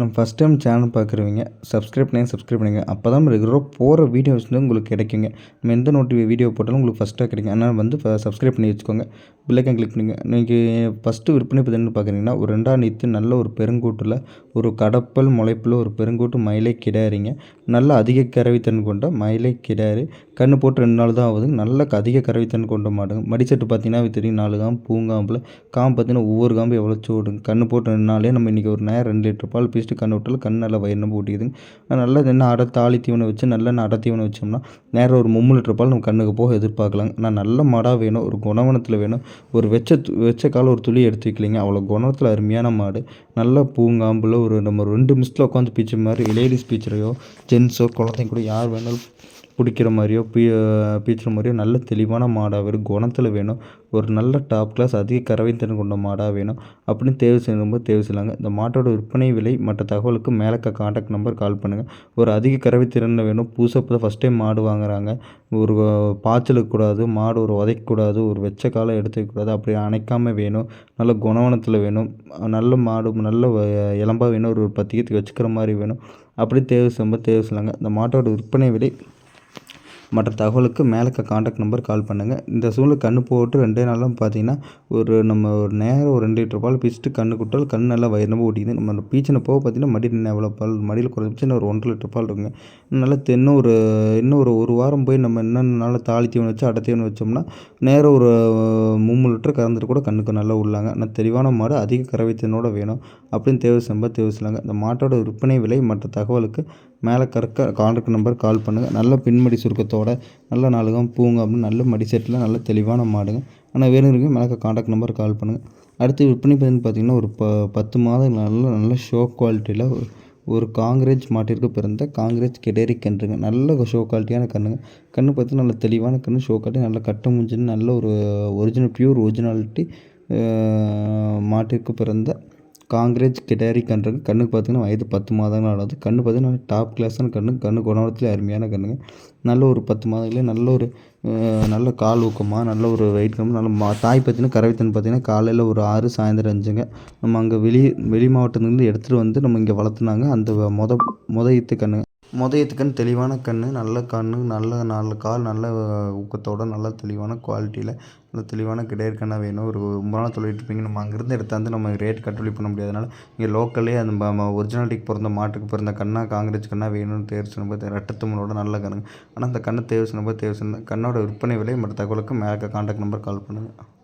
நம்ம first time channel பார்க்குறவங்க subscribe பண்ணி சப்ஸ்கிரைப் பண்ணுங்க. அப்போ தான் ரெகுலராக போகிற வீடியோஸ் வந்து உங்களுக்கு கிடைக்குங்க. நம்ம எந்த நோட்டி வீடியோ போட்டாலும் உங்களுக்கு ஃபஸ்ட்டாக கிடைக்கும். அதனால் வந்து சப்ஸ்கிரைப் பண்ணி வச்சுக்கோங்க. பிள்ளைக்கன் கிளிக் பண்ணுங்கள் நீங்கள் ஃபஸ்ட்டு விற்பனை பதினெண்டு பார்க்குறீங்கன்னா ஒரு ரெண்டாம் நீத்து நல்ல ஒரு பெருங்கூட்டில் ஒரு கடப்பல் முளைப்பில் ஒரு பெருங்கூட்டு மயிலை கிடாரிங்க. நல்ல அதிக கறவைத்தன் கொண்ட மயிலை கிடாரி கன்று போட்டு ரெண்டு நாள் தான் ஆகுது நல்ல அதிக கறவைத்தன் கொண்ட மாடுங்க. மடிச்சட்டு பார்த்தீங்கன்னா தெரியும். நாலு காம்பு பூங்காம்பில். காம்பு பார்த்தீங்கன்னா ஒவ்வொரு காம்பு எவ்வளோ சோடுங்க. கன்று போட்டு ரெண்டு நாளே நம்ம இன்றைக்கி ஒரு நேரம் ரெண்டு லிட்டர் பால் பீஸ் வச்சுட்டு கண்ணு விட்டாலும் கண் நல்லா வயிறு நம்ப ஊட்டிக்குதுங்க நல்லா என்ன அடை தாலி தீவனம் வச்சு நல்ல அடை தீவனை வச்சோம்னா நேரம் ஒரு மும்மு லிட்டர் பால் நம்ம கண்ணுக்கு போக எதிர்பார்க்கலாங்க. நான் நல்ல மாடாக வேணும். ஒரு குணவனத்தில் வேணும். ஒரு வெச்ச வெச்ச காலம் ஒரு துளி எடுத்து வைக்கலிங்க. அவ்வளோ குணத்தில் அருமையான மாடு. நல்ல பூங்காம்பில் ஒரு நம்ம ரெண்டு மிஸ்ட்டில் உட்காந்து பீச்சு மாதிரி லேடிஸ் பீச்சரையோ ஜென்ஸோ குழந்தைங்க கூட யார் வேணாலும் பிடிக்கிற மாதிரியோ பீ பீச்சுற மாதிரியோ நல்ல தெளிவான மாடாக வேணும். குணத்தில் வேணும். ஒரு நல்ல டாப் கிளாஸ் அதிக கறவைத்திறன் கொண்ட மாடாக வேணும். அப்படின்னு தேர்வு செய்யும்போது தேர்வு செய்யலாங்க. இந்த மாட்டோட விற்பனை விலை மற்ற தகவலுக்கு மேலே காண்டாக்ட் நம்பர் கால் பண்ணுங்கள் ஒரு அதிக கறவைத்திறனில் வேணும். புதுசாக இப்போ ஃபஸ்ட் டைம் மாடு வாங்குறாங்க. ஒரு பாய்ச்சலுக்கு கூடாது மாடு ஒரு உதைக்கக்கூடாது ஒரு வெச்ச காலை எடுத்துக்கக்கூடாது அப்படி அணைக்காமல் வேணும். நல்ல குணவனத்தில் வேணும். நல்ல மாடு நல்ல இளம்பாக வேணும் ஒரு பத்து வச்சுக்கிற மாதிரி வேணும். அப்படி தேர்வு செய்யும்போது தேர்வு செய்யலாங்க. இந்த மாட்டோட விற்பனை விலை மற்ற தகவலுக்கு மேலே இருக்க காண்டாக்ட் நம்பர் கால் பண்ணுங்கள் இந்த சூழ்நிலை கண்ணு போட்டு ரெண்டே நாளும் பார்த்தீங்கன்னா ஒரு நம்ம ஒரு நேரம் ஒரு ரெண்டு லிட்டர் பால் பீச்சிட்டு கண்ணு குட்டால் கண் நல்லா வயிறு நம்ம ஓட்டிக்குது நம்ம பீச்சின போக பார்த்தீங்கன்னா மடி எவ்வளோ பால் மடியில் குறைஞ்சி ஒரு ஒன்றரை லிட்டர் பால் இருக்குங்க. நல்லா இன்னும் ஒரு இன்னும் ஒரு ஒரு வாரம் போய் நம்ம என்னென்ன நாள் தாலி தீவனம் வச்சு அடை தீவனம் வச்சோம்னா நேரம் ஒரு மூணு லிட்டர் கறந்துட்டு கூட கண்ணுக்கு நல்லா உள்ளாங்க. ஆனால் தெளிவான மாடு அதிக கறவைத்தினோட வேணும். அப்படின்னு தேவை செம்ப தேவை செய்யலாங்க இந்த மாட்டோட விற்பனை விலை மற்ற தகவலுக்கு மேலே கறக்க கான்டாக்ட் நம்பர் கால் பண்ணுங்கள் நல்ல பின்மடி சுருக்கத்தோட நல்ல நாளுகம் பூங்க அப்படின்னு நல்ல மடி செட்டில் நல்ல தெளிவான மாடுங்க. ஆனால் வேணுங்கிறவங்க மேலே கான்டாக்ட் நம்பர் கால் பண்ணுங்கள் அடுத்து விற்பனை பதினு பார்த்திங்கன்னா ஒரு ப பத்து மாதம் நல்ல நல்ல ஷோ குவாலிட்டியில் ஒரு காங்கிரேஜ் மாட்டிற்கு பிறந்த காங்கிரேஜ் கெடேரி கன்றுங்க. நல்ல ஷோ குவாலிட்டியான கன்றுங்க. கன்று பார்த்து நல்ல தெளிவான கன்று ஷோ குவாலிட்டி நல்ல கட்ட முடிஞ்சுன்னு நல்ல ஒரு ஒரிஜினல் ப்யூர் ஒரிஜினாலிட்டி மாட்டிற்கு பிறந்த காங்கிரேஜ் கிடாரி கன்றுங்க. கண்ணுக்கு பார்த்தீங்கன்னா வயது பத்து மாதங்கள் ஆனது. கண்ணு பார்த்தீங்கன்னா டாப் கிளாஸான கண்ணு கண்ணு குணவரத்தில் அருமையான கண்ணுங்க. நல்ல ஒரு பத்து மாதங்களே நல்ல ஒரு நல்ல கால் ஊக்கமாக நல்ல ஒரு வெயிட் கம்மி நல்ல மா தாய் பார்த்தீங்கன்னா கறவைத்தன் பார்த்தீங்கன்னா காலையில் ஒரு ஆறு சாயந்தரம் அஞ்சுங்க. நம்ம அங்கே வெளி வெளி மாவட்டத்துலேருந்து எடுத்துகிட்டு வந்து நம்ம இங்கே வளர்த்துனாங்க. அந்த மொத மொத ஈத்து கன்று முதயத்துக்குன்னு தெளிவான கன்று நல்ல கன்று நல்ல நல்ல கால் நல்ல ஊக்கத்தோட நல்ல தெளிவான குவாலிட்டியில் நல்ல தெளிவான கிடையாது கண்ணாக வேணும். ஒரு ரொம்ப நாள் தொழில் இருப்பீங்க. நம்ம அங்கேருந்து எடுத்தாந்து நம்ம ரேட் கட்டுப்படி பண்ண முடியாதனால இங்கே லோக்கல்லே அந்த ஒரிஜினாலிட்டிக்கு பிறந்த மாட்டுக்கு பிறந்த கண்ணா காங்கிரஸ் கண்ணாக வேணும்னு தேர்வு செய்யும்போது ரெட்டத்துமலோட நல்ல கண்ணுங்க ஆனால் அந்த கண்ணை தேர்வு செய்யும்போது தேர்வு செய்யணும் கண்ணோட விற்பனை விலை மற்ற தகவலுக்கு மேலே கான்டாக்ட் நம்பர் கால் பண்ணுங்கள்